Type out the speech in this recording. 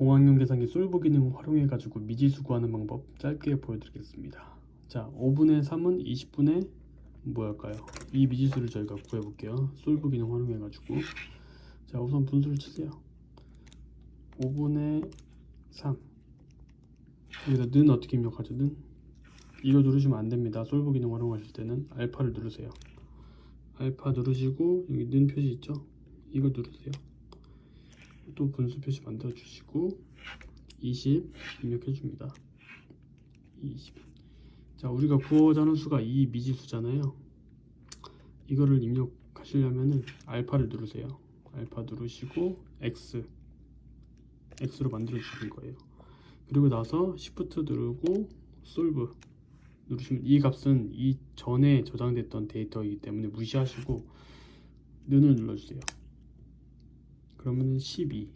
공학용 계산기 솔브 기능을 활용해 가지고 미지수 구하는 방법 짧게 보여드리겠습니다. 자, 5분의 3은 20분의 뭐랄까요? 이 미지수를 저희가 구해 볼게요. 솔브 기능 활용해 가지고 자, 우선 분수를 치세요. 5분의 3 여기다 는 어떻게 입력하죠? 는 이거 누르시면 안 됩니다. 솔브 기능 활용하실 때는 알파를 누르세요. 알파 누르시고 여기 는 표시 있죠? 이거 누르세요. 또 분수 표시 만들어 주시고 20 입력해 줍니다. 20. 자, 우리가 구하고자 하는 수가 이 미지수잖아요. 이거를 입력하시려면은 알파를 누르세요. 알파 누르시고 x x로 만들어 주시는 거예요. 그리고 나서 shift 누르고 solve 누르시면 이 값은 이 전에 저장됐던 데이터이기 때문에 무시하시고 는을 눌러주세요. 그러면은 12